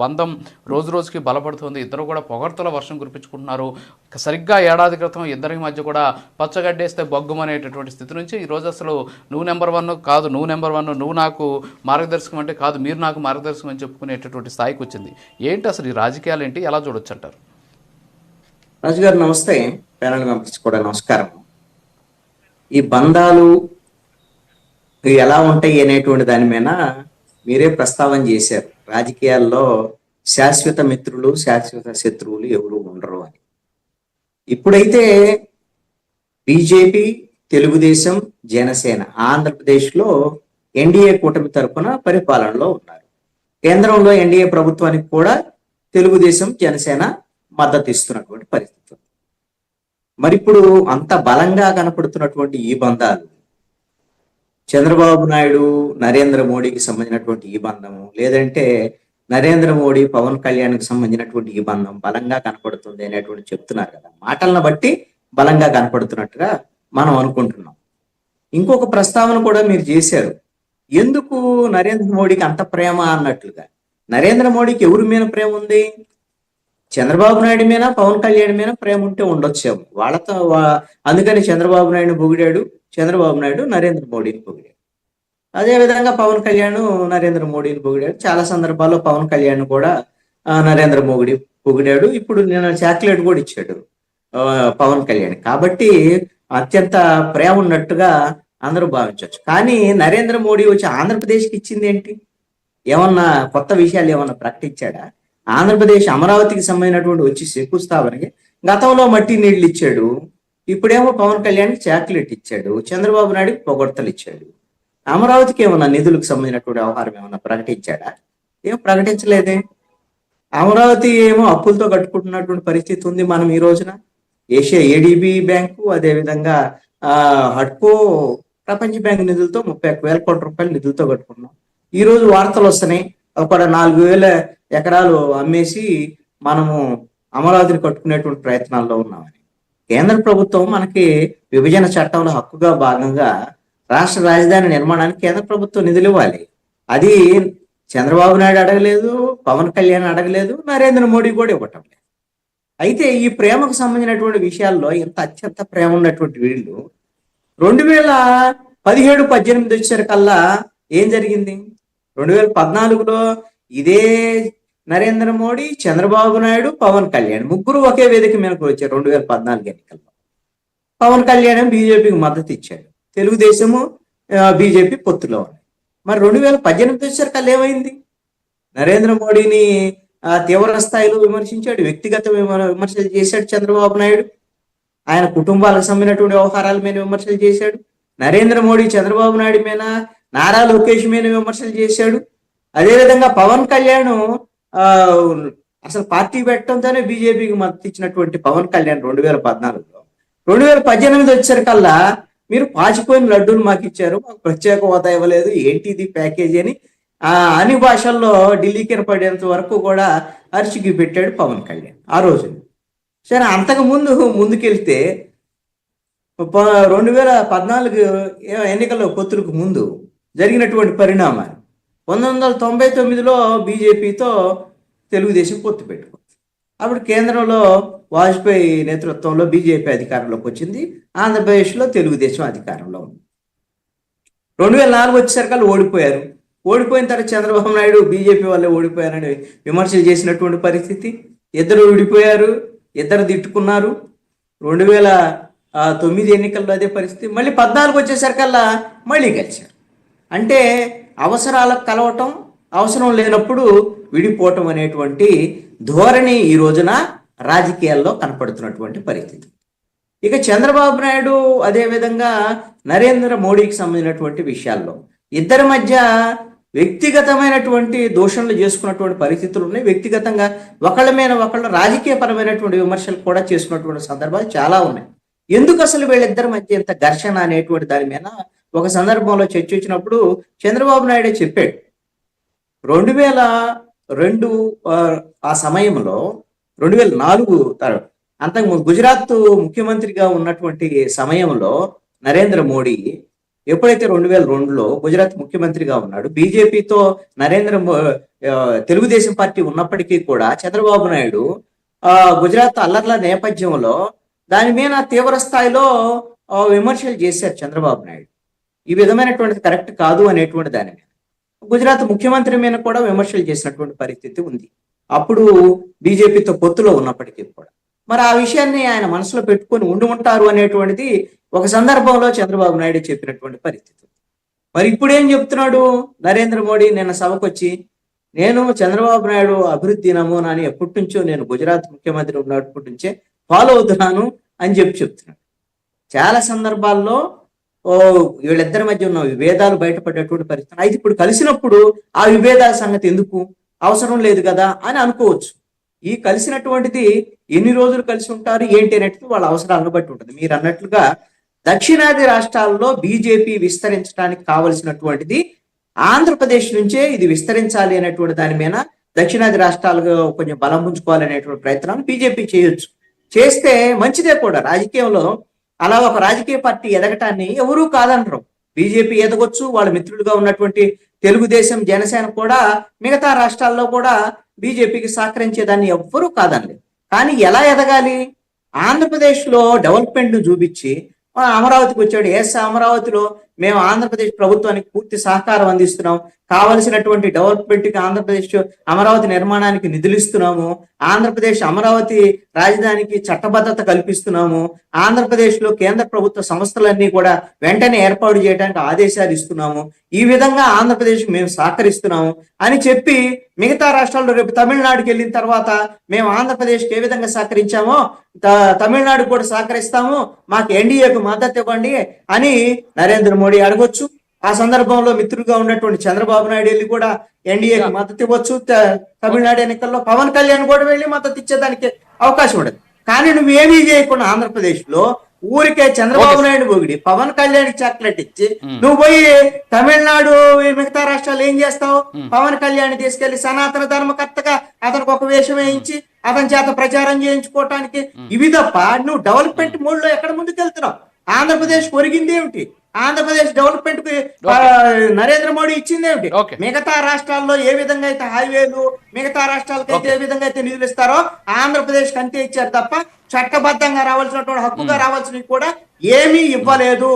బంధం రోజు రోజుకి బలపడుతుంది. ఇద్దరు కూడా పొగడ్తల వర్షం కురిపించుకుంటున్నారు. సరిగ్గా ఏడాది క్రితం ఇద్దరి మధ్య కూడా పచ్చగడ్డేస్తే బొగ్గుమనేటటువంటి స్థితి నుంచి ఈ రోజు అసలు నువ్వు నెంబర్ వన్ కాదు నువ్వు నెంబర్ వన్ నువ్వు నాకు మార్గదర్శకం అంటే కాదు మీరు నాకు మార్గదర్శకం అని చెప్పుకునేటటువంటి స్థాయికి వచ్చింది. ఏంటి అసలు ఈ రాజకీయాలు ఏంటి? ఎలా చూడొచ్చు అంటారు రాజు గారు నమస్తే. ప్యానల్ మెంబర్స్ కూడా నమస్కారం. ఈ బంధాలు ఎలా ఉంటాయి అనేటువంటి దాని మీద మీరే ప్రస్తావన చేశారు. రాజకీయాల్లో శాశ్వత మిత్రులు శాశ్వత శత్రువులు ఎవరు ఉండరు అని. ఇప్పుడైతే బీజేపీ తెలుగుదేశం జనసేన ఆంధ్రప్రదేశ్లో ఎన్డీఏ కూటమి తరపున పరిపాలనలో ఉన్నారు. కేంద్రంలో ఎన్డీఏ ప్రభుత్వానికి కూడా తెలుగుదేశం జనసేన మద్దతు ఇస్తున్నటువంటి పరిస్థితి మరి ఇప్పుడు అంత బలంగా కనపడుతున్నటువంటి ఈ బంధాలు చంద్రబాబు నాయుడు నరేంద్ర మోడీకి సంబంధించినటువంటి ఈ బంధము లేదంటే నరేంద్ర మోడీ పవన్ కళ్యాణ్కి సంబంధించినటువంటి ఈ బంధం బలంగా కనపడుతుంది అనేటువంటి చెప్తున్నారు కదా. మాటలను బట్టి బలంగా కనపడుతున్నట్టుగా మనం అనుకుంటున్నాం. ఇంకొక ప్రస్తావన కూడా మీరు చేశారు. ఎందుకు నరేంద్ర మోడీకి అంత ప్రేమ అన్నట్లుగా? నరేంద్ర మోడీకి ఎవరి మీద ప్రేమ ఉంది? చంద్రబాబు నాయుడు మీద పవన్ కళ్యాణ్ మీద ప్రేమ ఉంటే ఉండొచ్చేమో. వాళ్ళతో అందుకని చంద్రబాబు నాయుడు పొగిడాడు చంద్రబాబు నాయుడు నరేంద్ర మోడీని పొగిడాడు అదే విధంగా పవన్ కళ్యాణ్ నరేంద్ర మోడీని పొగిడాడు చాలా సందర్భాల్లో పవన్ కళ్యాణ్ కూడా నరేంద్ర మోడీ పొగిడాడు. ఇప్పుడు నేను చాక్లెట్ కూడా ఇచ్చాడు ఆ, పవన్ కళ్యాణ్. కాబట్టి అత్యంత ప్రేమ ఉన్నట్టుగా అందరూ భావించవచ్చు. కానీ నరేంద్ర మోడీ వచ్చి ఆంధ్రప్రదేశ్కి ఇచ్చింది ఏంటి? ఏమన్నా కొత్త విషయాలు ఏమన్నా ప్రకటించాడా? ఆంధ్రప్రదేశ్ అమరావతికి సంబంధించినటువంటి వచ్చి శంకుస్థాపనకి గతంలో మట్టి నీళ్ళు ఇచ్చాడు. ఇప్పుడేమో పవన్ కళ్యాణ్ చాక్లెట్ ఇచ్చాడు చంద్రబాబు నాయుడుకి పొగడ్తలు ఇచ్చాడు. అమరావతికి ఏమన్నా నిధులకు సంబంధించినటువంటి వ్యవహారం ఏమన్నా ప్రకటించాడా? ఏం ప్రకటించలేదే. అమరావతి ఏమో అప్పులతో కట్టుకుంటున్నటువంటి పరిస్థితి ఉంది మనం ఈ రోజున. ఏషియా ఏడిబి బ్యాంకు అదేవిధంగా ఆ హడ్కో ప్రపంచ బ్యాంక్ నిధులతో ముప్పై ఒక్క వేల కోట్ల రూపాయల నిధులతో కట్టుకున్నాం. ఈ రోజు వార్తలు వస్తున్నాయి. ఒక నాలుగు వేల ఎకరాలు అమ్మేసి మనము అమరావతిని కట్టుకునేటువంటి ప్రయత్నాల్లో ఉన్నామని. కేంద్ర ప్రభుత్వం మనకి విభజన చట్టంలో హక్కుగా భాగంగా రాష్ట్ర రాజధాని నిర్మాణానికి కేంద్ర ప్రభుత్వం నిధులు ఇవ్వాలి. అది చంద్రబాబు నాయుడు అడగలేదు పవన్ కళ్యాణ్ అడగలేదు నరేంద్ర మోడీ కూడా ఇవ్వటం లేదు. అయితే ఈ ప్రేమకు సంబంధించినటువంటి విషయాల్లో ఇంత అత్యంత ప్రేమ ఉన్నటువంటి వీళ్ళు రెండు వేల పదిహేడు పద్దెనిమిది వచ్చేసరికల్లా ఏం జరిగింది? రెండు వేల పద్నాలుగులో ఇదే నరేంద్ర మోడీ చంద్రబాబు నాయుడు పవన్ కళ్యాణ్ ముగ్గురు ఒకే వేదిక మీదకు వచ్చారు రెండు వేల పద్నాలుగు ఎన్నికల్లో. పవన్ కళ్యాణ్ బీజేపీకి మద్దతు ఇచ్చాడు. తెలుగుదేశము బీజేపీ పొత్తులో ఉన్నాయి. మరి రెండు వేల పద్దెనిమిది వచ్చేసరికల్లా ఏమైంది? నరేంద్ర మోడీని తీవ్ర స్థాయిలో విమర్శించాడు వ్యక్తిగత విమర్శలు చేశాడు చంద్రబాబు నాయుడు. ఆయన కుటుంబాలకు సంబంధించినటువంటి వ్యవహారాల మీద విమర్శలు చేశాడు. నరేంద్ర మోడీ చంద్రబాబు నాయుడు మీద నారా లోకేష్ మీద విమర్శలు చేశాడు. అదేవిధంగా పవన్ కళ్యాణ్ అసలు పార్టీ పెట్టడంతోనే బీజేపీకి మద్దతు ఇచ్చినటువంటి పవన్ కళ్యాణ్ రెండు వేల పద్నాలుగులో. రెండు వేల పద్దెనిమిది వచ్చేసరికల్లా మీరు పాచిపోయిన లడ్డూలు మాకు ఇచ్చారు. మాకు ప్రత్యేక హోదా ఇవ్వలేదు. ఏంటి ఇది ప్యాకేజీ అని ఆ అన్ని భాషల్లో ఢిల్లీకి పడేంత వరకు కూడా అరిచికి పెట్టాడు పవన్ కళ్యాణ్ ఆ రోజు సరే అంతకు ముందు ముందుకెళ్తే ప- రెండు వేల పద్నాలుగు ఎన్నికల్లో పొత్తులకు ముందు జరిగినటువంటి పరిణామాలు. పంతొమ్మిది వందల తొంభై తొమ్మిదిలో బీజేపీతో తెలుగుదేశం పొత్తు పెట్టుకుంది. అప్పుడు కేంద్రంలో వాజ్పేయి నేతృత్వంలో బీజేపీ అధికారంలోకి వచ్చింది. ఆంధ్రప్రదేశ్లో తెలుగుదేశం అధికారంలో ఉంది. రెండు వేల నాలుగు వచ్చేసరికి ఓడిపోయారు. ఓడిపోయిన తర్వాత చంద్రబాబు నాయుడు బీజేపీ వాళ్ళే ఓడిపోయారని విమర్శలు చేసినటువంటి పరిస్థితి. ఇద్దరు విడిపోయారు ఇద్దరు తిట్టుకున్నారు. రెండు వేల తొమ్మిది ఎన్నికల్లో అదే పరిస్థితి. మళ్ళీ పద్నాలుగు వచ్చేసరికల్లా మళ్ళీ గెలిచారు. అంటే అవసరాలకు కలవటం అవసరం లేనప్పుడు విడిపోవటం అనేటువంటి ధోరణి ఈ రోజున రాజకీయాల్లో కనపడుతున్నటువంటి పరిస్థితి. ఇక చంద్రబాబు నాయుడు అదే విధంగా నరేంద్ర మోడీకి సంబంధించినటువంటి విషయాల్లో ఇద్దరి మధ్య వ్యక్తిగతమైనటువంటి దోషణలు చేసుకున్నటువంటి పరిస్థితులు ఉన్నాయి. వ్యక్తిగతంగా ఒకళ్ళ మీద ఒకళ్ళు రాజకీయపరమైనటువంటి విమర్శలు కూడా చేసుకున్నటువంటి సందర్భాలు చాలా ఉన్నాయి. ఎందుకు అసలు వీళ్ళిద్దరి మధ్య ఇంత ఘర్షణ అనేటువంటి దాని మీద ఒక సందర్భంలో చర్చ వచ్చినప్పుడు చంద్రబాబు నాయుడే చెప్పాడు రెండు వేల రెండు ఆ, సమయంలో రెండు వేల నాలుగు తర- అంతకు గుజరాత్ ముఖ్యమంత్రిగా ఉన్నటువంటి సమయంలో నరేంద్ర మోడీ ఎప్పుడైతే రెండు వేల రెండులో గుజరాత్ ముఖ్యమంత్రిగా ఉన్నాడు బీజేపీతో నరేంద్ర తెలుగుదేశం పార్టీ ఉన్నప్పటికీ కూడా చంద్రబాబు నాయుడు ఆ గుజరాత్ అల్లర్ల నేపథ్యంలో దాని మీద తీవ్ర స్థాయిలో విమర్శలు చేశారు చంద్రబాబు నాయుడు. ఈ విధమైనటువంటిది కరెక్ట్ కాదు అనేటువంటి దాని మీద. గుజరాత్ ముఖ్యమంత్రి మీద కూడా విమర్శలు చేసినటువంటి పరిస్థితి ఉంది. అప్పుడు బీజేపీతో పొత్తులో ఉన్నప్పటికీ కూడా. మరి ఆ విషయాన్ని ఆయన మనసులో పెట్టుకొని ఉండి ఉంటారు అనేటువంటిది ఒక సందర్భంలో చంద్రబాబు నాయుడు చెప్పినటువంటి పరిస్థితి. మరి ఇప్పుడు ఏం చెప్తున్నాడు నరేంద్ర మోడీ? నిన్న సభకొచ్చి నేను చంద్రబాబు నాయుడు అభివృద్ధి నమూనా అని ఎప్పటి నుంచో నేను గుజరాత్ ముఖ్యమంత్రి ఉన్నప్పటి నుంచే ఫాలో అవుతున్నాను అని చెప్పి చెప్తున్నాడు. చాలా సందర్భాల్లో వీళ్ళిద్దరి మధ్య ఉన్న విభేదాలు బయటపడేటువంటి పరిస్థితి. అయితే ఇప్పుడు కలిసినప్పుడు ఆ విభేదాల సంగతి ఎందుకు? అవసరం లేదు కదా అని అనుకోవచ్చు. ఈ కలిసినటువంటిది ఎన్ని రోజులు కలిసి ఉంటారు ఏంటి అనేటిది వాళ్ళ అవసరాలను బట్టి ఉంటుంది. మీరు అన్నట్లుగా దక్షిణాది రాష్ట్రాల్లో బీజేపీ విస్తరించడానికి కావలసినటువంటిది ఆంధ్రప్రదేశ్ నుంచే ఇది విస్తరించాలి అనేటువంటి దాని మీద దక్షిణాది రాష్ట్రాలుగా కొంచెం బలం ఉంచుకోవాలనేటువంటి అనేటువంటి ప్రయత్నాలు బీజేపీ చేయొచ్చు. చేస్తే మంచిదే కూడా. రాజకీయంలో అలా ఒక రాజకీయ పార్టీ ఎదగటాన్ని ఎవరూ కాదనరు. బీజేపీ ఎదగొచ్చు వాళ్ళ మిత్రులుగా ఉన్నటువంటి తెలుగుదేశం జనసేన కూడా మిగతా రాష్ట్రాల్లో కూడా బీజేపీకి సహకరించేదాన్ని ఎవ్వరూ కాదనలేదు. కానీ ఎలా ఎదగాలి? ఆంధ్రప్రదేశ్లో డెవలప్మెంట్ను డెవలప్మెంట్ను చూపించి అమరావతికి వచ్చాడు. ఎస్ అమరావతిలో మేము ఆంధ్రప్రదేశ్ ప్రభుత్వానికి పూర్తి సహకారం అందిస్తున్నాం. కావలసినటువంటి డెవలప్మెంట్కి ఆంధ్రప్రదేశ్ అమరావతి నిర్మాణానికి నిధులు ఇస్తున్నాము ఆంధ్రప్రదేశ్ అమరావతి రాజధానికి చట్టబద్ధత కల్పిస్తున్నాము. ఆంధ్రప్రదేశ్లో కేంద్ర ప్రభుత్వ సంస్థలన్నీ కూడా వెంటనే ఏర్పాటు చేయడానికి ఆదేశాలు ఇస్తున్నాము. ఈ విధంగా ఆంధ్రప్రదేశ్ మేము సహకరిస్తున్నాము అని చెప్పి మిగతా రాష్ట్రాల్లో రేపు తమిళనాడుకి వెళ్ళిన తర్వాత మేము ఆంధ్రప్రదేశ్కి ఏ విధంగా సహకరించామో త- తమిళనాడు కూడా సహకరిస్తాము. మాకు ఎన్డీఏకు మద్దతు ఇవ్వండి అని నరేంద్ర మోడీ అడగొచ్చు. ఆ సందర్భంలో మిత్రులుగా ఉన్నటువంటి చంద్రబాబు నాయుడు వెళ్ళి కూడా ఎన్డీఏకి మద్దతు ఇవ్వచ్చు. తమిళనాడు ఎన్నికల్లో పవన్ కళ్యాణ్ కూడా వెళ్ళి మద్దతు ఇచ్చేదానికి అవకాశం ఉండదు. కానీ నువ్వు ఏమీ చేయకుండా ఆంధ్రప్రదేశ్లో ఊరికే చంద్రబాబు నాయుడు పొగిడి పవన్ కళ్యాణ్ చాక్లెట్ ఇచ్చి నువ్వు పోయి తమిళనాడు మిగతా రాష్ట్రాలు ఏం చేస్తావు? పవన్ కళ్యాణ్ తీసుకెళ్ళి సనాతన ధర్మకర్తగా అతనికి ఒక వేషం వేయించి అతని చేత ప్రచారం చేయించుకోవటానికి ఇవి తప్ప నువ్వు డెవలప్మెంట్ మోడ్లో ఎక్కడ ముందుకెళ్తున్నావు? ఆంధ్రప్రదేశ్ ఒరిగింది ఏమిటి? ఆంధ్రప్రదేశ్ డెవలప్మెంట్కి నరేంద్ర మోడీ ఇచ్చింది ఏమిటి. మిగతా రాష్ట్రాల్లో ఏ విధంగా అయితే హైవేలు మిగతా రాష్ట్రాలకు అయితే ఏ విధంగా అయితే నిధులు ఇస్తారో ఆంధ్రప్రదేశ్ అంతే ఇచ్చారు తప్ప చట్టబద్ధంగా రావాల్సినటువంటి హక్కుగా రావాల్సినవి కూడా ఏమీ ఇవ్వలేదు.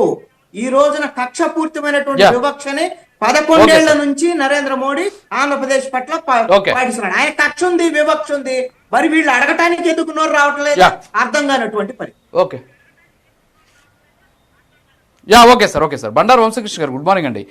ఈ రోజున కక్షపూర్తమైనటువంటి Yeah. వివక్షని పదకొండేళ్ళ నుంచి నరేంద్ర మోడీ ఆంధ్రప్రదేశ్ పట్ల. పాటిస్తున్నాడు ఆయన కక్ష ఉంది వివక్ష ఉంది మరి వీళ్ళు అడగటానికి ఎందుకు నోరు రావట్లేదు. అర్థం కానటువంటి పని okay. Yeah okay sir okay sir. Bandaru Vamsikrishna garu good morning అండి.